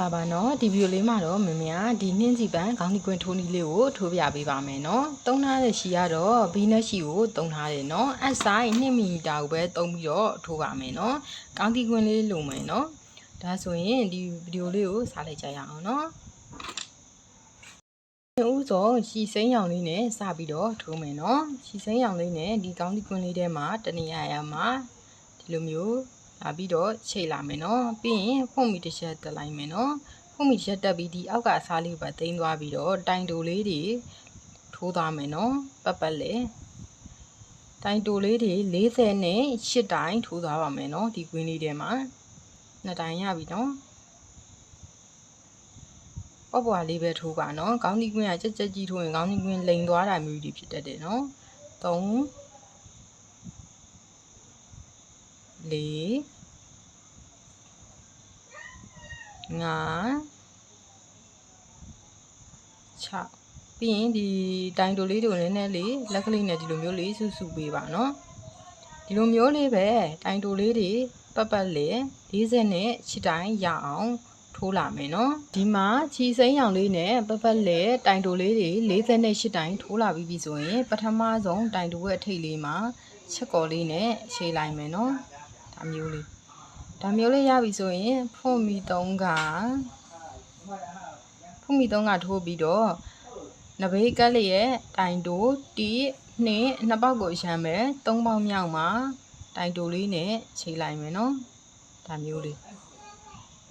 လာပါနော်ဒီဗီဒီယိုလေးမှာတော့မမေကဒီနှင်းစီပန်ခေါင်းဒီကွင်းထိုးနီးလေးကိုထိုးပြပေးပါမယ်နော်သုံးထားတဲ့ရှီကတော့ဘီနက်ရှီကိုသုံးထားတယ်နော်အဆိုင်2မီလီတာကိုပဲသုံးပြီးတော့ထိုးပါမယ်နော်ခေါင်းဒီကွင်းလေးလိုမယ်နော်ဒါဆိုရင်ဒီဗီဒီယိုလေးကိုစားလိုက်ကြရအောင်နော်ဥသောရှီစိမ်းရောင်လေးနဲ့စပြီးတော့ထိုးမယ်နော်ရှီစိမ်းရောင်လေးနဲ့ဒီကောင်းဒီကွင်းလေးထဲမှာတနေရာရာမှာဒီလိုမျိုး လာပြီးတော့ချိန်လာမယ်နော်ပြီးရင်ဖုန်မီတစ်ချက်တက်လိုက်မယ်နော်ဖုန်မီတစ်ချက်တက်ပြီးဒီအောက်ကအစားလေးပဲတင်းသွားပြီးတော့တိုင်တိုလေးတွေထိုးသွားမယ်နော်ပတ်ပတ်လေတိုင်တိုလေးတွေ40နဲ့8တိုင်ထိုးသွားပါမယ်နော်ဒီကွင်းလေးထဲမှာနှစ်တိုင်ရပြီနော်ပေါ့ပွားလေးပဲထိုးပါနော်ခေါင်းဒီကွင်းကကြက်ကြက်ကြီးထိုးရင်ခေါင်းဒီကွင်းလိန်သွားတာမျိုးတွေဖြစ်တတ်တယ်နော်3 4 6ပြီးရင်ဒီတိုင်တိုလေးတို့နည်းနည်းလေးလက်ကလေးနဲ့ဒီလိုမျိုးလေးဆူဆူပေးပါနော်ဒီလိုမျိုးလေးပဲတိုင်တိုလေးတွေပတ်ပတ်လေး40နဲ့ချစ်တိုင်ရအောင်ထိုးလာမယ်နော်ဒီမှာချီစိမ်းရောင်လေးနဲ့ပတ်ပတ်လေတိုင်တိုလေးတွေ40နဲ့8တိုင်ထိုးလာပြီးပြီဆိုရင်ပထမဆုံးတိုင်တိုရဲ့အထိတ်လေးမှာချက်ကော်လေးနဲ့ခြေလိုက်မယ်နော်ဒါမျိုးလေး ဒါမျိုးလေးရပြီဆိုရင်ဖွန်မီ3ကဖွန်မီ3ကထိုးပြီးတော့နဘေးကက်လေးရဲ့တိုင်တိုတီနဲ့နှစ်ပေါက်ကိုရမ်းမယ်3ပေါက်မြောက်မှာတိုင်တိုလေးနဲ့ခြေလိုက်မယ်နော်ဒါမျိုးလေး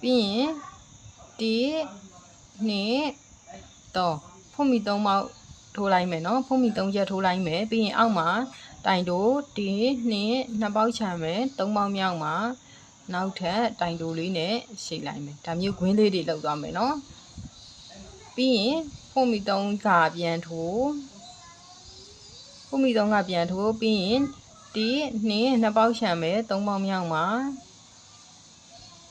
ပြီးရင်တီနဲ့တော့ဖွန်မီ3ပေါက်ထိုးလိုက်မယ်နော်ဖုံးမီ3ချက်ထိုးလိုက်မယ်ပြီးရင်အောက်မှာတိုင်တိုတီနှစ်နှစ်ပေါက်ချမယ်3ပေါက်မြောက်မှာ နောက်ထပ်တိုင်တိုလေးနဲ့ရှိလိုက်မယ်ဒါမျိုးခွင်းလေးတွေလောက်သွားမယ်နော်ပြီးရင်ဖုံးမီ3ကပြန်ထိုးဖုံးမီ3ကပြန်ထိုးပြီးရင်တီနှစ်နှစ်ပေါက်ချမယ်3ပေါက်မြောက်မှာ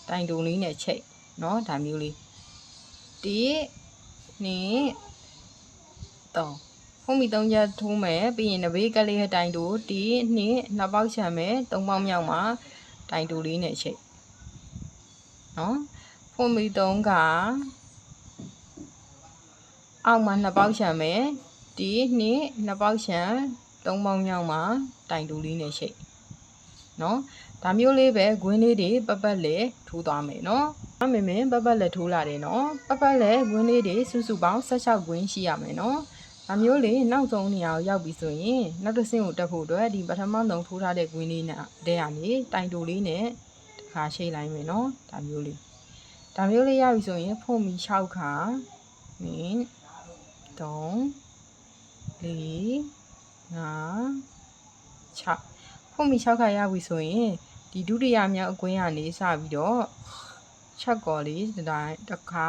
တိုင်တိုလေးနဲ့ချိတ်နော်ဒါမျိုးလေးတီနှစ်တော့ဖုံးမီ3ချက်ထိုးမယ်ပြီးရင်နဘေးကလေးတိုင်တိုတီနှစ်နှစ်ပေါက်ချမယ်3ပေါက်မြောက်မှာ တိုင်တိုလေးနဲ့ချိတ်နော်ဖုံးမီ3ကအောက်မှာနှစ်ပေါက်ချမယ်တီနှစ်နှစ်ပေါက်ချ3ပေါက်မြောက်မှာတိုင်တိုလေးနဲ့ချိတ်နော်ဒါမျိုးလေးပဲဂွင်းလေးတွေပပတ်လေထိုးသွားမယ်နော်အမေမင်းပပတ်လက်ထိုးလာတယ်နော်ပပတ်လက်ဂွင်းလေးတွေစုစုပေါင်း16ဂွင်းရှိရမယ်နော် ဒါမျိုးလေးနောက်ဆုံးနေရာကိုရောက်ပြီဆိုရင်နောက်တစ်ဆင့်ကိုတက်ဖို့အတွက်ဒီပထမဆုံးထိုးထားတဲ့ဂွင်းလေးနဲ့တဲရနေတိုင်တိုလေးနဲ့တစ်ခါရှိလိုက်မယ်နော်ဒါမျိုးလေးဒါမျိုးလေးရပြီဆိုရင်ဖုန်မီ6ခါမင်း3 4 5 6ဖုန်မီ6ခါရပြီဆိုရင်ဒီဒုတိယမြောက်အကွင်းကနေစပြီးတော့ချက်ကော်လေးဒီတိုင်းတစ်ခါ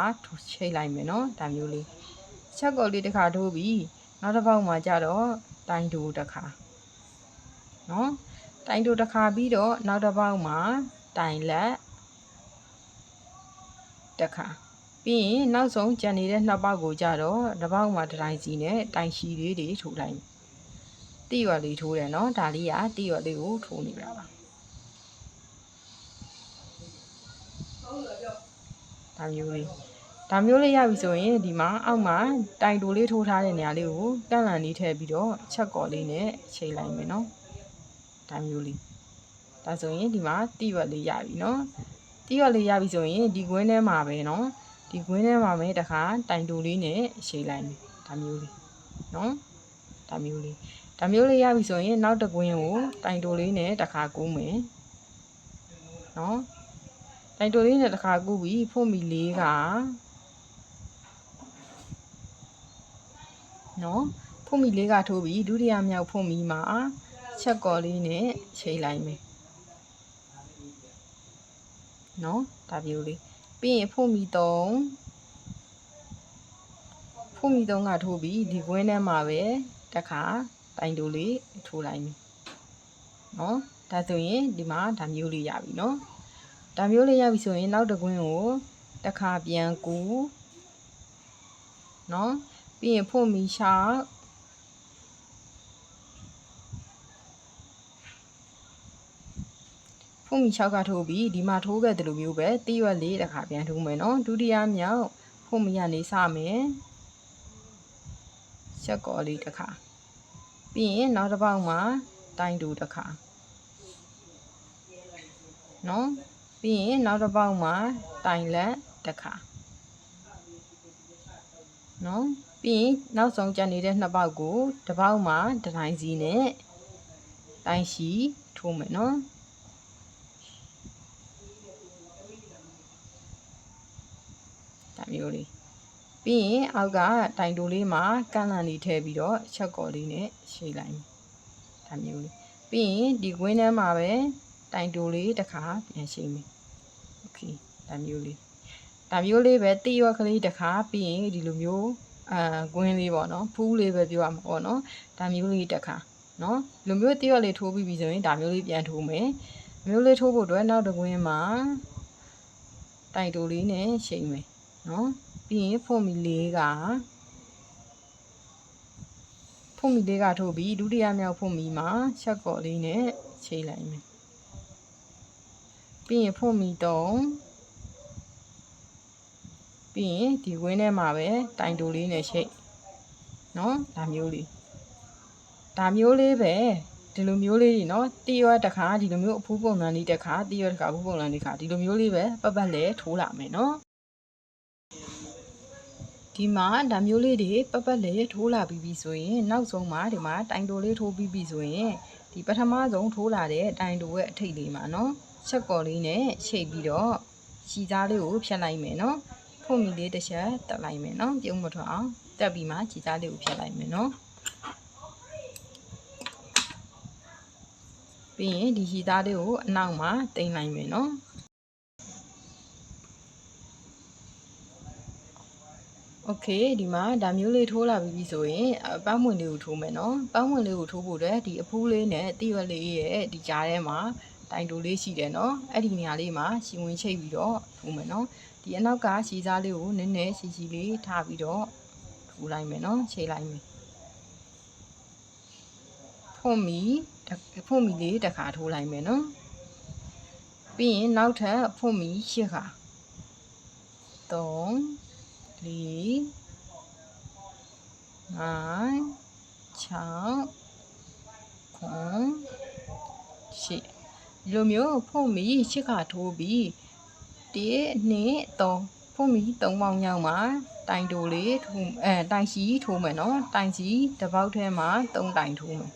ချိတ်လိုက်မယ်နော်ဒါမျိုးလေး ချက်ကော်လေးတစ်ခါထိုးပြီးနောက်တစ်ပေါက်မှာကြတော့တိုင်တိုတစ်ခါနော်တိုင်တိုတစ်ခါပြီးတော့နောက်တစ်ပေါက်မှာတိုင်လက်တစ်ခါပြီးရင်နောက်ဆုံးကြံနေတဲ့နှစ်ပေါက်ကိုကြတော့တစ်ပေါက်မှာတစ်တိုင်းစီနဲ့တိုင်ရှည်လေးတွေထိုးလိုက်တိရွက်လေးထိုးတယ်နော်ဒါလေးကတိရွက်လေးကိုထိုးနေတာပါဒါမျိုးလေး ဒါမျိုးလေးရပြီဆိုရင်ဒီမှာအောက်မှာတိုင်တိုလေးထိုးထားတဲ့နေရာလေးကိုကန့်လန်လေးထည့်ပြီးတော့ချက်ကော်လေးနဲ့ချိန်လိုက်မယ်နော်ဒါမျိုးလေးဒါဆိုရင်ဒီမှာတိရွက်လေးရပြီနော်တိရွက်လေးရပြီဆိုရင်ဒီကွင်းထဲမှာပဲနော်ဒီကွင်းထဲမှာပဲတခါတိုင်တိုလေးနဲ့ချိန်လိုက်မယ်ဒါမျိုးလေးနော်ဒါမျိုးလေးဒါမျိုးလေးရပြီဆိုရင်နောက်တစ်ကွင်းကိုတိုင်တိုလေးနဲ့တခါကူးမယ်နော်တိုင်တိုလေးနဲ့တခါကူးပြီးဖို့မီလေးက နော်ဖို့မီလေးကထိုးပြီးဒုတိယမြောက်ဖို့မီမှာချက်ကော်လေးနဲ့ချိန်လိုက်မယ်နော်ဒါမျိုးလေးပြီးရင်ဖို့မီ3ဖို့မီ3ကထိုးပြီးဒီကွင်းထဲမှာပဲတခါတိုင်တိုလေးထိုးလိုက်မယ်နော်ဒါဆိုရင်ဒီမှာဒါမျိုးလေးရပြီနော်ဒါမျိုးလေးရပြီဆိုရင်နောက်တစ်ကွင်းကိုတစ်ခါပြန်ကူနော် ပြီးရင်ဖို့မီရှာဖဖုန်မီ6ကထိုးပြီးဒီမှာထိုးခဲ့တယ်လို့မျိုးပဲတိရွက်လေးတစ်ခါပြန်ထိုးမယ်နော်ဒုတိယမြောက်ဖုန်မီကနေစမယ်ချက်ကော်လေးတစ်ခါပြီးရင်နောက်တစ်ပေါက်မှာတိုင်တူတစ်ခါနော်ပြီးရင်နောက်တစ်ပေါက်မှာတိုင်လက်တစ်ခါနော် ပြီးရင်နောက်ဆုံးကျန်နေတဲ့နှစ်ပေါက်ကိုတစ်ပေါက်မှာတစ်တိုင်းစီနဲ့တိုင်ရှိထိုးမယ်နော်ဒါမျိုးလေးပြီးရင်အောက်ကတိုင်တိုလေးမှာကန့်လန့်လေးထည့်ပြီးတော့ချက်ကော်လေးနဲ့ရှည်လိုက်မယ်ဒါမျိုးလေးပြီးရင်ဒီကွင်းထဲမှာပဲတိုင်တိုလေးတစ်ခါပြန်ရှည်မယ်โอเคဒါမျိုးလေးဒါမျိုးလေးပဲတိရွက်ကလေးတစ်ခါပြီးရင်ဒီလိုမျိုး အာကွင်းလေးပေါ့နော်ဖူးလေးပဲပြောရမှာပေါ့နော်ဒါမျိုးလေးတစ်ခါနော်လူမျိုးတိရွက်လေးထိုးပြီးပြီဆိုရင်ဒါမျိုးလေးပြန်ထိုးမယ်မျိုးလေးထိုးဖို့အတွက်နောက်တစ်ကွင်းမှာတိုင်တိုလေးနဲ့ရှည်မယ်နော်ပြီးရင်ဖော်မီလေးကဖုန်မီလေးကထိုးပြီးဒုတိယမြောက်ဖုန်မီမှာချက်ကော်လေးနဲ့ချိန်လိုက်မယ်ပြီးရင်ဖုန်မီ3 ပြီးရင်ဒီဝင်းထဲမှာပဲတိုင်တိုလေးနဲ့ရှိတ်နော်ဒါမျိုးလေးဒါမျိုးလေးပဲဒီလိုမျိုးလေးနော်တီရွက်တစ်ခါဒီလိုမျိုးအဖူးပုံစံလေးတစ်ခါတီရွက်တစ်ခါအဖူးပုံစံလေးတစ်ခါဒီလိုမျိုးလေးပဲပတ်ပတ်လဲထိုးလာမယ်နော်ဒီမှာဒါမျိုးလေးတွေပပလေးထိုးလာပြီးပြီဆိုရင်နောက်ဆုံးမှာဒီမှာတိုင်တိုလေးထိုးပြီးပြီဆိုရင်ဒီပထမဆုံးထိုးလာတဲ့တိုင်တိုရဲ့အထိတ်လေးမှာနော်ချက်ကော်လေးနဲ့ချိန်ပြီးတော့ရှည်သားလေးကိုဖြတ်လိုက်မယ်နော် ဖုန်မီလေးတစ်ချက်တက်လိုက်မယ်နော်ပြုံးမထွက်အောင်တက်ပြီးမှရှည်သားလေးကိုဖြတ်လိုက်မယ်နော်ပြီးရင်ဒီရှည်သားလေးကိုအနောက်မှာတင်လိုက်မယ်နော်โอเคဒီမှာဒါမျိုးလေးထိုးလာပြီဆိုရင်ပန်းမွင်လေးကိုထိုးမယ်နော်ပန်းမွင်လေးကိုထိုးဖို့အတွက်ဒီအဖူးလေးနဲ့တိရွက်လေးရဲ့ဒီကြားထဲမှာ တိုင်တိုလေးရှိတယ်နော်အဲ့ဒီနေရာလေးမှာရှည်ဝင်ချိတ်ပြီးတော့ထိုးမယ်နော်ဒီအနောက်ကရှည်စားလေးကိုနည်းနည်းရှည်ရှည်လေးထားပြီးတော့ထိုးလိုက်မယ်နော်ချိတ်လိုက်မယ်ဖုန်မီဖုန်မီလေးတစ်ခါထိုးလိုက်မယ်နော်ပြီးရင်နောက်ထပ်ဖုန်မီရှစ်ခါ3လေးငါး6ခွန်ရှစ် ဒီလိုမျိုးဖုန်မီရှစ်ခါထိုးပြီး1 2 3ဖုန်မီ3ပေါင်းရောက်မှာတိုင်တိုလေးထိုးအဲတိုင်ရှိထိုးမယ်နော်တိုင်ရှိတစ်ပေါက်ထဲမှာ3တိုင်ထိုးမယ်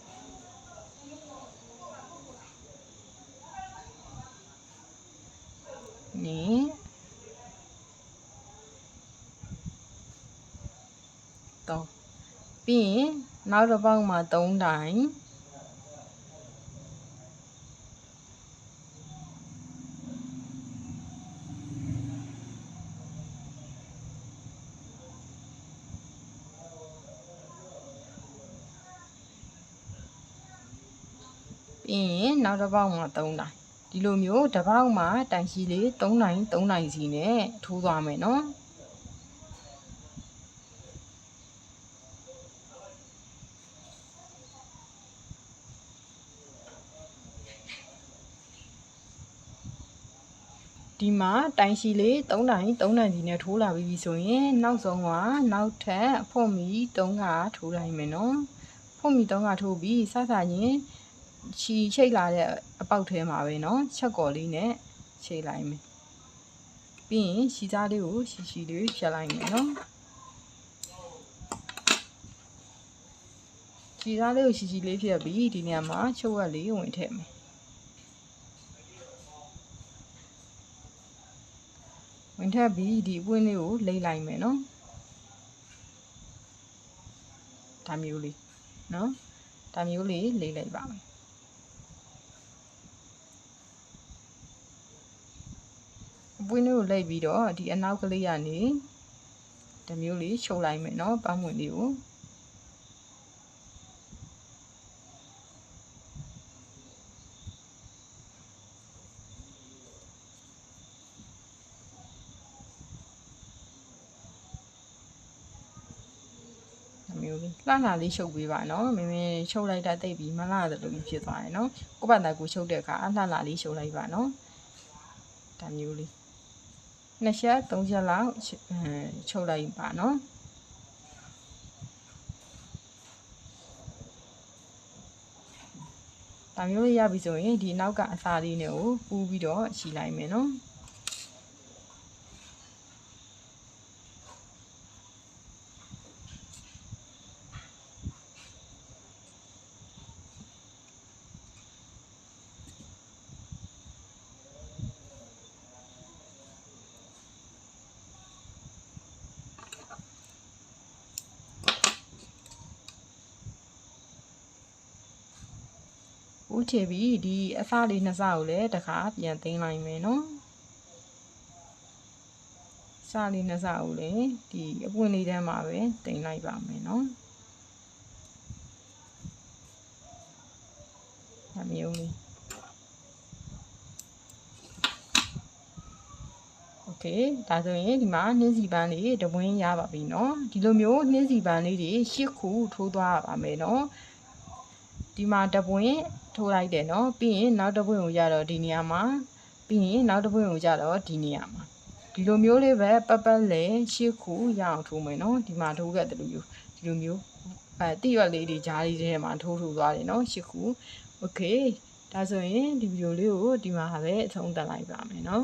နိ3ပြီးရင်နောက်တစ်ပေါက်မှာ3တိုင် ပြီးရင်နောက်တစ်ပေါက်မှာ3တိုင်ဒီလိုမျိုးတစ်ပေါက်မှာတိုင်ရှိလေး3တိုင်3တိုင်စီနဲ့ထိုးသွားမယ်နော်ဒီမှာတိုင်ရှိလေး3တိုင်3တိုင်စီနဲ့ထိုးလာပြီးပြီဆိုရင်နောက်ဆုံးကနောက်ထပ်ဖွန်မီ3ကထိုးလိုက်မယ်နော်ဖွန်မီ3ကထိုးပြီးစစချင်း ချီချိတ်လာတဲ့အပေါက်ထဲမှာပဲเนาะချက်ကော်လေးနဲ့ချိတ်လိုက်မယ်ပြီးရင်ရှီသားလေးကိုရှီရှီလေးဖြတ်လိုက်မယ်เนาะရှီသားလေးကိုရှီရှီလေးဖြတ်ပြီးဒီနေရာမှာချုပ်ဝက်လေးဝင်ထည့်မယ်ဝင်ထပ်ပြီးဒီအပွင့်လေးကိုလိမ့်လိုက်မယ်နော်ဒါမျိုးလေးနော်ဒါမျိုးလေးလိမ့်လိုက်ပါမယ် ပွင့်လေးကိုလိမ့်ပြီးတော့ဒီအနောက်ကလေးကနေဒါမျိုးလေးချုပ်လိုက်မယ်နော်ပန်းမွင်လေးကိုမမျိုးလေးလှလှလေးရှုပ်ပေးပါနော်မင်းမင်းရှုပ်လိုက်တာတိတ်ပြီးမလှတယ်လို့ဖြစ်သွားတယ်နော်ကိုယ့်ဘာသာကိုရှုပ်တဲ့အခါအလှလှလေးရှုပ်လိုက်ပါနော်ဒါမျိုးလေး နှစ်ချက်သုံးချက်လောက်အဲချုပ်လိုက်ပါနော်ဒါမျိုးလေးရပြီဆိုရင်ဒီနောက်ကအစာလေးနဲ့ကိုပူးပြီးတော့ခြီလိုက်မယ်နော် ဦးချေပြီးဒီအစလေးနှစ်စကိုလည်းတခါပြန်သိမ်းလိုက်မယ်နော်စလေးနှစ်စကိုလည်းဒီအပွင့်လေးထဲမှာပဲသိမ်းလိုက်ပါမယ်နော်ဒါမျိုးလေးโอเคဒါဆိုရင်ဒီမှာနှင်းစီပန်းလေးတပွင်းရပါပြီเนาะဒီလိုမျိုးနှင်းစီပန်းလေးတွေ၈ခုထိုးသွားပါမယ်เนาะဒီမှာတပွင်း ထိုးလိုက်တယ်เนาะပြီးရင်နောက်တစ်ပွင့်ကိုရတော့ဒီနေရာမှာပြီးရင်နောက်တစ်ပွင့်ကိုရတော့ဒီနေရာမှာဒီလိုမျိုးလေးပဲပပတ်လေရှစ်ခုရအောင်ထိုးမယ်เนาะဒီမှာထိုးခဲ့တယ်လို့မျိုးဒီလိုမျိုးအဲတိရွက်လေးတွေဂျားလေးတွေထဲမှာထိုးထိုးသွားတယ်เนาะရှစ်ခုโอเคဒါဆိုရင်ဒီဗီဒီယိုလေးကိုဒီမှာပဲအဆုံးသတ်လိုက်ပါမယ်เนาะ